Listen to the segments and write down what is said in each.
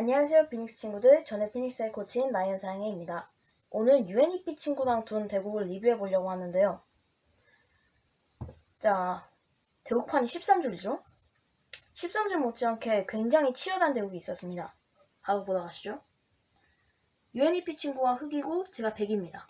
안녕하세요 피닉스 친구들. 저는 피닉스의 코치인 나연 사양해입니다. 오늘 UNEP 친구랑 둔 대국을 리뷰해 보려고 하는데요. 자 대국판이 13줄이죠? 13줄 못지않게 굉장히 치열한 대국이 있었습니다. 바로 보러 가시죠. UNEP 친구가 흑이고 제가 백입니다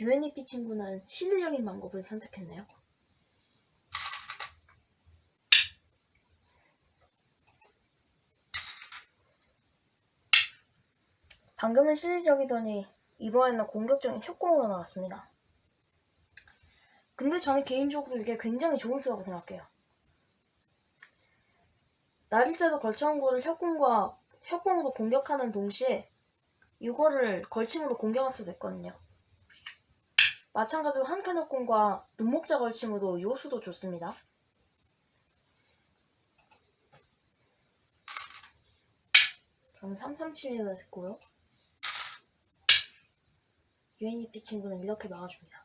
UNEP 친구는 실력인 방법을 선택했네요. 방금은 실리적이더니 이번에는 공격적인 협공으로 나왔습니다. 근데 저는 개인적으로 이게 굉장히 좋은 수라고 생각해요. 날일자도 걸쳐온 거를 협공과 협공으로 공격하는 동시에 이거를 걸침으로 공격할 수도 있거든요. 마찬가지로 협공과 눈목자 걸침으로 요수도 좋습니다. 저는 337을 했고요. UNEP 친구는 이렇게 막아줍니다.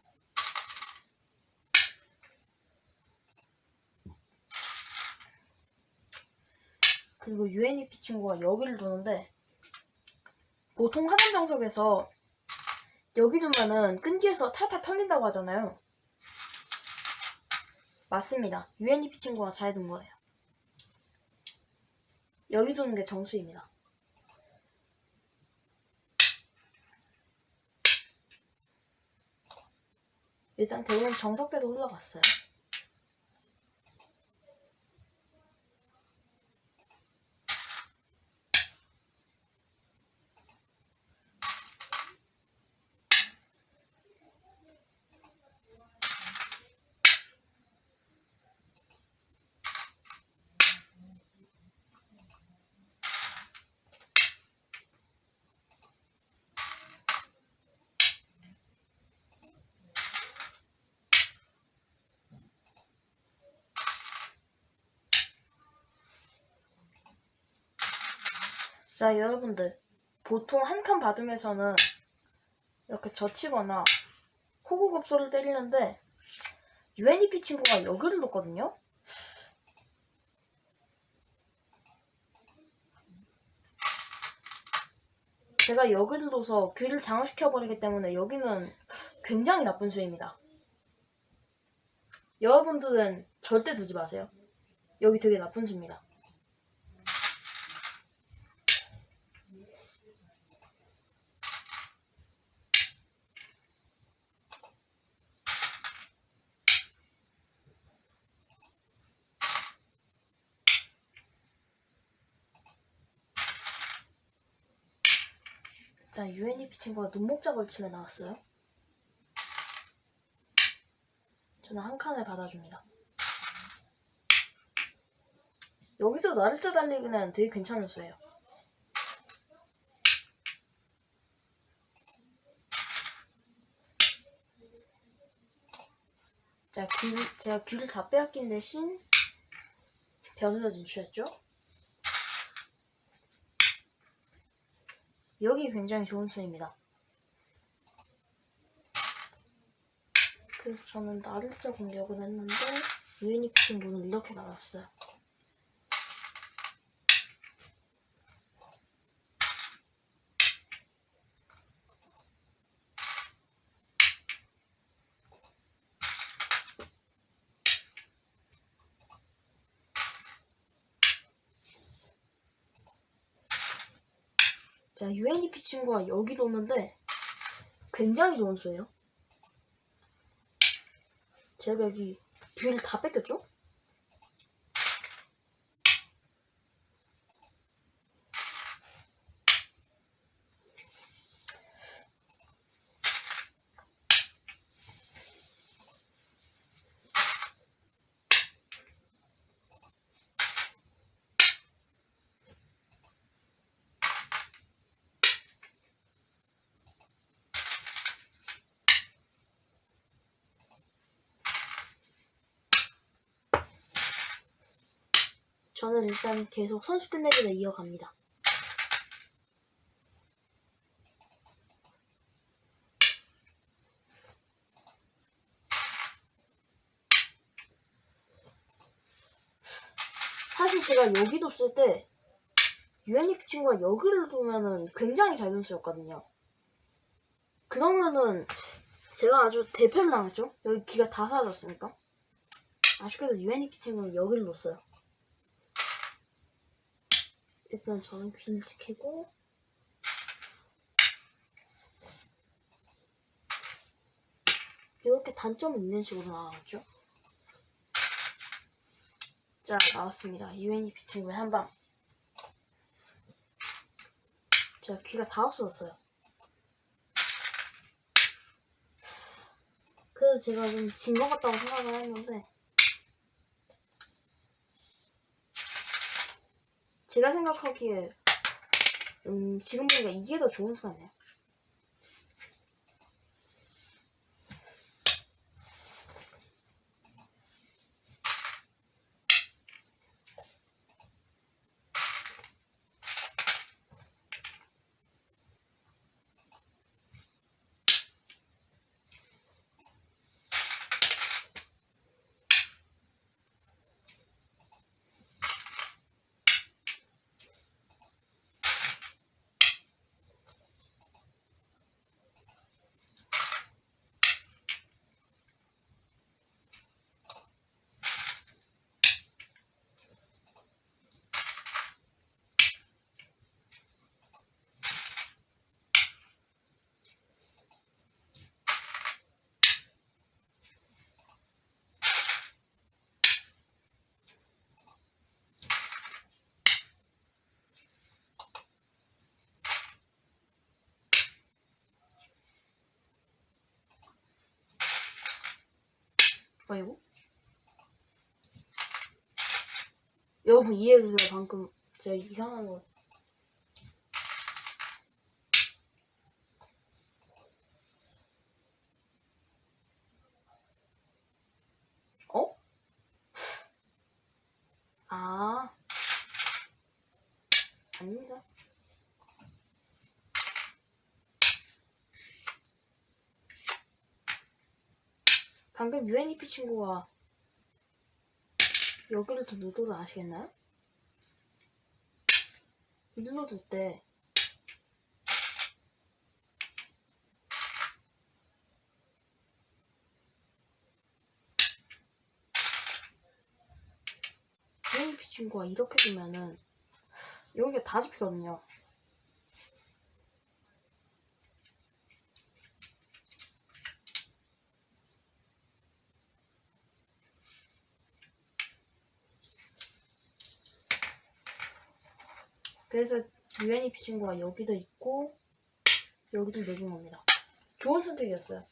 그리고 UNEP 친구가 여기를 도는데 보통 하단 정석에서 여기 두면은 끈기에서 탈탈 털린다고 하잖아요. 맞습니다. UNEP 친구가 잘 둔 거예요. 여기 두는 게 정수입니다. 일단 대부분 정석대로 흘러갔어요. 자, 여러분들. 보통 한 칸 받으면서는 이렇게 젖히거나 호구급소를 때리는데 UNEP 친구가 여기를 놓거든요? 제가 여기를 둬서 귀를 장악시켜버리기 때문에 여기는 굉장히 나쁜 수입니다. 여러분들은 절대 두지 마세요. 여기 되게 나쁜 수입니다. 자, UNEP 친구가 눈목자 걸침에 나왔어요. 저는 한 칸을 받아줍니다. 여기서 나를자 달리기는 되게 괜찮은 수예요. 자, 귀, 제가 귀를 다 빼앗긴 대신 변으로 진출했죠. 여기 굉장히 좋은 수입니다. 그래서 저는 나를자 공격을 했는데 피신 분은 이렇게 나왔어요. 자, UNEP 친구가 여기 도는데 굉장히 좋은 수예요. 제가 여기 뷰를 다 뺏겼죠? 저는 일단 계속 선수 끝내기를 이어갑니다. 사실 제가 여기도 쓸때 UNF 친구가 여기를 두면은 굉장히 잘 눈수였거든요. 그러면은 제가 아주 대패를 당했죠. 여기 귀가 다 사라졌으니까. 아쉽게도 UNF 친구는 여기를 놓았어요. 일단 저는 귀를 지키고 이렇게 단점이 있는 식으로 나왔죠. 자 나왔습니다. UNP 친구의 한방. 제가 귀가 다 없어졌어요. 그래서 제가 좀 진 것 같다고 생각을 했는데 제가 생각하기에 음 지금 보니까 이게 더 좋은 수 같네요 아이고 여러분 이해해주세요. 방금 제가 이상한 거. 어? 아. 아닙니다 방금 UNEP 친구가 여기를 더 눌러도 아시겠나요? 눌러둘 때 UNEP 친구가 이렇게 두면은 여기가 다 잡히거든요. 그래서 UNEP 친구가 여기도 있고 여기도 내준 겁니다. 좋은 선택이었어요.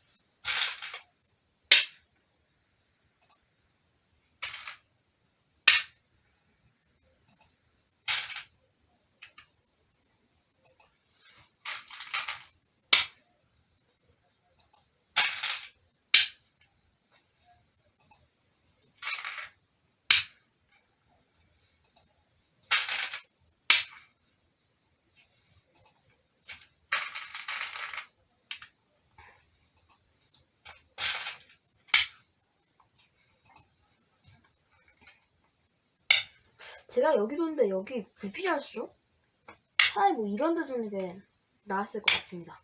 제가 여기 뒀는데 여기 불필요하시죠? 차라리 뭐 이런 데 두는 게 나았을 것 같습니다.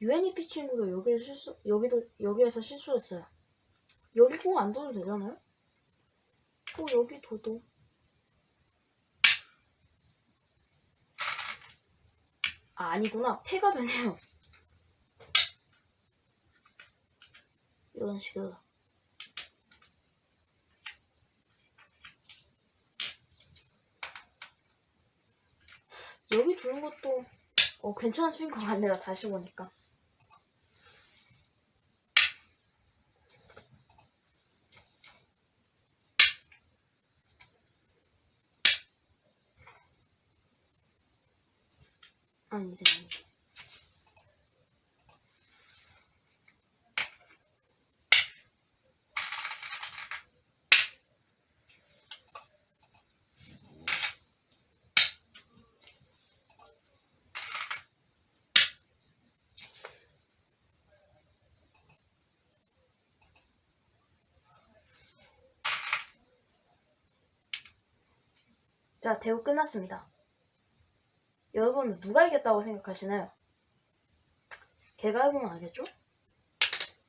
UNEP 친구도 여기 실수 여기도 여기에서 실수했어요. 여기 꼭 안 둬도 되잖아요? 꼭 여기 둬도 아 아니구나. 폐가 되네요. 이런 식으로. 여기 두는 것도 어, 수인 것 같네요 다시 보니까 아니지 아니지. 자, 대우 끝났습니다. 여러분은 누가 이겼다고 생각하시나요? 걔가 해보면 알겠죠?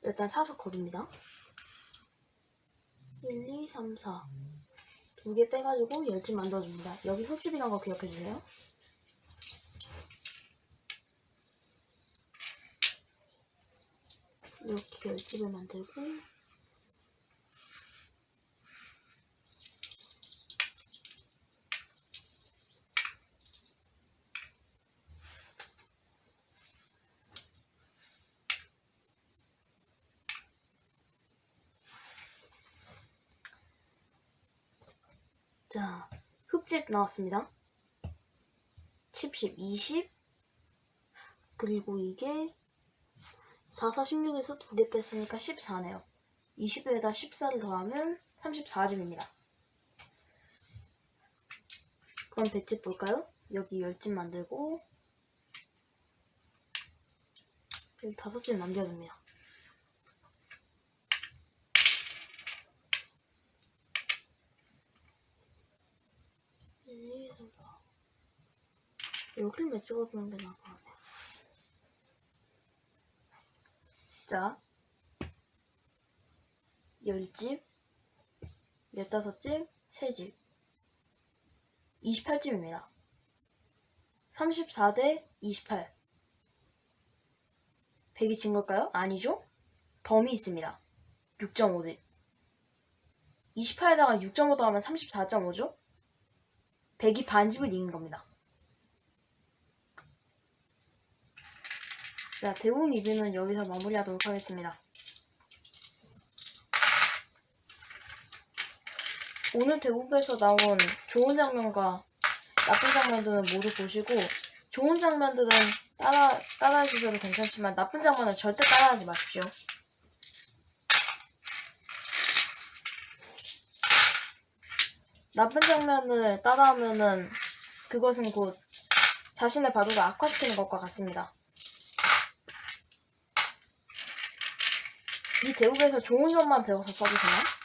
일단 사서 고릅니다. 1, 2, 3, 4. 두 개 빼가지고 열집 만들어줍니다. 여기 흙집이란 거 기억해주세요. 이렇게 열집을 만들고 나왔습니다. 70, 20 그리고 이게 4, 4, 16에서 2개 뺐으니까 14네요. 20에다 14를 더하면 34집입니다. 그럼 배집 볼까요? 여기 10집 만들고 여기 5집 남겨줍니다. 여기를 몇 찍어주는 게 나을 것 같아요. 자, 10집, 15집, 3집, 28집입니다. 34대 28. 100이 진 걸까요? 아니죠? 덤이 있습니다. 6.5집. 28에다가 6.5 더하면 34.5죠? 100이 반집을 이긴 겁니다. 자, 대웅 리뷰는 여기서 마무리하도록 하겠습니다. 오늘 대국에서 나온 좋은 장면과 나쁜 장면들은 모두 보시고 좋은 장면들은 따라 따라해 주셔도 괜찮지만 나쁜 장면은 절대 따라하지 마십시오. 나쁜 장면을 따라하면은 그것은 곧 자신의 바둑을 악화시키는 것과 같습니다. 이 대국에서 좋은 점만 배워서 써주세요.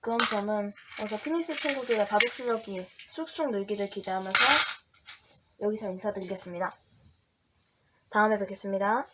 그럼 저는 어서 피닉스 친구들의 바둑 실력이 쑥쑥 늘기를 기대하면서 여기서 인사드리겠습니다. 다음에 뵙겠습니다.